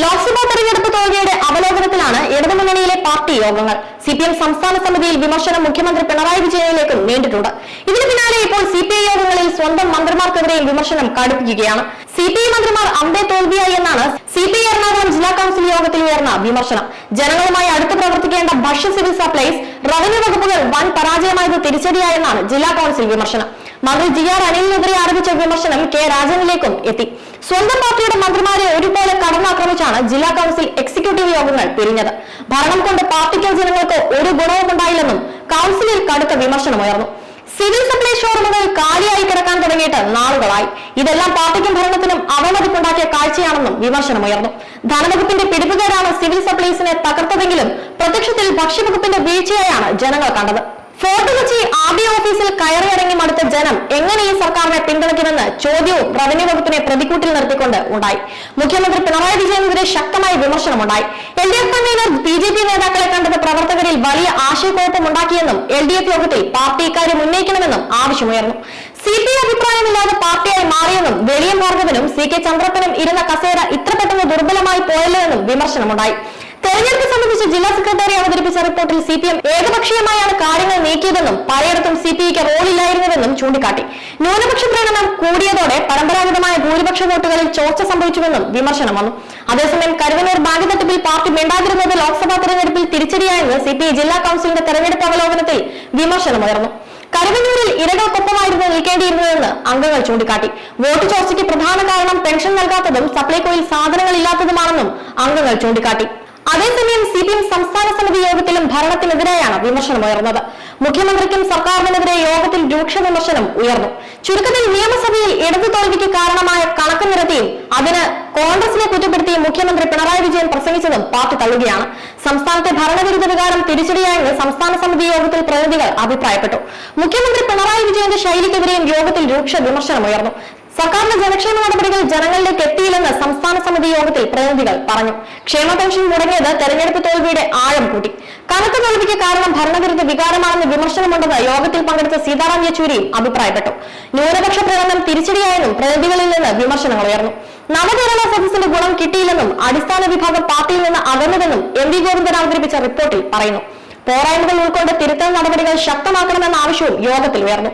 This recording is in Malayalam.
ലോക്സഭാ തെരഞ്ഞെടുപ്പ് തോൽവിയുടെ അവലോകനത്തിലാണ് ഇടതുമുന്നണിയിലെ പാർട്ടി യോഗങ്ങൾ. സി പി എം സംസ്ഥാന സമിതിയിൽ വിമർശനം മുഖ്യമന്ത്രി പിണറായി വിജയനിലേക്കും നീണ്ടിട്ടുണ്ട്. ഇതിനു പിന്നാലെ ഇപ്പോൾ സി പി ഐ യോഗങ്ങളിൽ സ്വന്തം മന്ത്രിമാർക്കെതിരെയും വിമർശനം കടുപ്പിക്കുകയാണ്. സി പി ഐ മന്ത്രിമാർ അന്തേ തോൽവിയായി എന്നാണ് സി പി ഐ എറണാകുളം ജില്ലാ കൌൺസിൽ യോഗത്തിൽ ഉയർന്ന വിമർശനം. ജനങ്ങളുമായി അടുത്ത് പ്രവർത്തിക്കേണ്ട ഭക്ഷ്യ സിവിൽ സപ്ലൈസ് റവന്യൂ വകുപ്പുകൾ വൻ പരാജയമായത് തിരിച്ചടിയായെന്നാണ് ജില്ലാ കൌൺസിൽ വിമർശനം. മന്ത്രി ജി ആർ അനിലിനെതിരെ ആരംഭിച്ച വിമർശനം കെ രാജനിലേക്കും എത്തി. സ്വന്തം പാർട്ടിയുടെ കടന്നാക്രമിച്ചാണ് ജില്ലാ കൌൺസിൽ എക്സിക്യൂട്ടീവ് യോഗങ്ങൾ പിരിഞ്ഞത്. ഭരണം കൊണ്ട് പാർട്ടിക്കോ ജനങ്ങൾക്ക് ഒരു ഗുണവും ഉണ്ടായില്ലെന്നും കൌൺസിലിൽ കടുത്ത വിമർശനമുയർന്നു സിവിൽ സപ്ലൈ ഷോറൂമുകൾ കാലിയായി കിടക്കാൻ തുടങ്ങിയിട്ട് നാളുകളായി. ഇതെല്ലാം പാർട്ടിക്കും ഭരണത്തിനും അവമതിപ്പുണ്ടാക്കിയ കാഴ്ചയാണെന്നും വിമർശനമുയർന്നു ധനവകുപ്പിന്റെ പിടിപ്പുകേടാണ് സിവിൽ സപ്ലൈസിനെ തകർത്തതെങ്കിലും പ്രത്യക്ഷത്തിൽ ഭക്ഷ്യവകുപ്പിന്റെ വീഴ്ചയായാണ് ജനങ്ങൾ കണ്ടത്. ഫോർട്ട് കൊച്ചി ആർ ഡി ഓഫീസിൽ കയറിയിറങ്ങി മടുത്ത ജനം എങ്ങനെ ഈ സർക്കാരിനെ പിന്തുണയ്ക്കുമെന്ന് ചോദ്യവും റവന്യൂ വകുപ്പിനെ പ്രതിക്കൂട്ടിൽ നിർത്തിക്കൊണ്ട് ഉണ്ടായി. മുഖ്യമന്ത്രി പിണറായി വിജയനെതിരെ ശക്തമായ വിമർശനമുണ്ടായി. L D F convener B J P നേതാക്കളെ കണ്ടത് പ്രവർത്തകരിൽ വലിയ ആശയക്കുഴപ്പമുണ്ടാക്കിയെന്നും എൽ ഡി എഫ് യോഗത്തിൽ പാർട്ടി ഇക്കാര്യം ഉന്നയിക്കണമെന്നും ആവശ്യമുയർന്നു. സി പി അഭിപ്രായമില്ലാതെ പാർട്ടിയായി മാറിയെന്നും വെളിയം ഭാർഗവനും സി കെ ചന്ദ്രപ്പനും ഇരുന്ന കസേര ഇത്ര പെട്ടെന്ന് ദുർബലമായി പോയല്ലോ എന്നും വിമർശനമുണ്ടായി. സംബന്ധിച്ച് ജില്ലാ സെക്രട്ടറി അവതരിപ്പിച്ച റിപ്പോർട്ടിൽ സി പി എം ഏകപക്ഷീയമായാണ് കാര്യങ്ങൾ നീക്കിയതെന്നും പലയിടത്തും സി പി ഐക്ക് റോളില്ലായിരുന്നുവെന്നും ചൂണ്ടിക്കാട്ടി. ന്യൂനപക്ഷ പ്രകടനം കൂടിയതോടെ പരമ്പരാഗതമായ ഭൂരിപക്ഷ വോട്ടുകളിൽ ചോർച്ച സംഭവിച്ചുവെന്നും വിമർശനം വന്നു. അതേസമയം കരുവന്നൂർ ബാങ്ക് തട്ടിപ്പിൽ പാർട്ടി മിണ്ടാതിരുന്നത് ലോക്സഭാ തെരഞ്ഞെടുപ്പിൽ തിരിച്ചടിയായെന്ന് സി പി ഐ ജില്ലാ കൌൺസിലിന്റെ തെരഞ്ഞെടുപ്പ് അവലോകനത്തിൽ വിമർശനമുയർന്നു കരുവന്നൂരിൽ ഇരകൾക്കൊപ്പമായിരുന്നു നിൽക്കേണ്ടിയിരുന്നതെന്ന് അംഗങ്ങൾ ചൂണ്ടിക്കാട്ടി. വോട്ട് ചോർച്ചയ്ക്ക് പ്രധാന കാരണം പെൻഷൻ നൽകാത്തതും സപ്ലൈകോയിൽ സാധനങ്ങൾ ഇല്ലാത്തതുമാണെന്നും അംഗങ്ങൾ ചൂണ്ടിക്കാട്ടി. അതേസമയം സി പി എം സംസ്ഥാന സമിതി യോഗത്തിലും ഭരണത്തിനെതിരെയാണ് വിമർശനമുയർന്നത് മുഖ്യമന്ത്രിക്കും സർക്കാരിനെതിരെ യോഗത്തിൽ രൂക്ഷ വിമർശനം ഉയർന്നു. ചുരുക്കത്തിൽ നിയമസഭയിൽ ഇടതു തോൽവിക്ക് കാരണമായ കണക്ക് നിരത്തിയും അതിന് കോൺഗ്രസിനെ കുറ്റപ്പെടുത്തി മുഖ്യമന്ത്രി പിണറായി വിജയൻ പ്രസംഗിച്ചതും പാർട്ടി തള്ളുകയാണ്. സംസ്ഥാനത്തെ ഭരണവിരുദ്ധ വികാരം തിരിച്ചടിയായെന്ന് സംസ്ഥാന സമിതി യോഗത്തിൽ പ്രതിനിധികൾ അഭിപ്രായപ്പെട്ടു. മുഖ്യമന്ത്രി പിണറായി വിജയന്റെ ശൈലിക്കെതിരെയും യോഗത്തിൽ രൂക്ഷ വിമർശനമുയർന്നു സർക്കാരിന്റെ ജനക്ഷേമ നടപടികൾ ജനങ്ങളിലേക്ക് എത്തിയില്ലെന്ന് സംസ്ഥാന സമിതി യോഗത്തിൽ പ്രതിനിധികൾ പറഞ്ഞു. ക്ഷേമ പെൻഷൻ മുടങ്ങിയത് തെരഞ്ഞെടുപ്പ് തോൽവിയുടെ ആഴം കൂട്ടി. കനത്ത തോൽവിക്ക് കാരണം ഭരണവിരുദ്ധ വികാരമാണെന്ന് വിമർശനമുണ്ടെന്ന് യോഗത്തിൽ പങ്കെടുത്ത സീതാറാം യെച്ചൂരിയും അഭിപ്രായപ്പെട്ടു. ന്യൂനപക്ഷ പ്രകടനം തിരിച്ചടിയായെന്നും പ്രതിനിധികളിൽ നിന്ന് വിമർശനങ്ങൾ ഉയർന്നു. നവകേരള സദസ്സിന്റെ ഗുണം കിട്ടിയില്ലെന്നും അടിസ്ഥാന വിഭാഗം പാർട്ടിയിൽ നിന്ന് അകന്നതെന്നും എം വി ഗോവിന്ദൻ അവതരിപ്പിച്ച റിപ്പോർട്ടിൽ പറയുന്നു. പോരായ്മകൾ ഉൾക്കൊണ്ട് തിരുത്തൽ നടപടികൾ ശക്തമാക്കണമെന്ന ആവശ്യവും യോഗത്തിൽ ഉയർന്നു.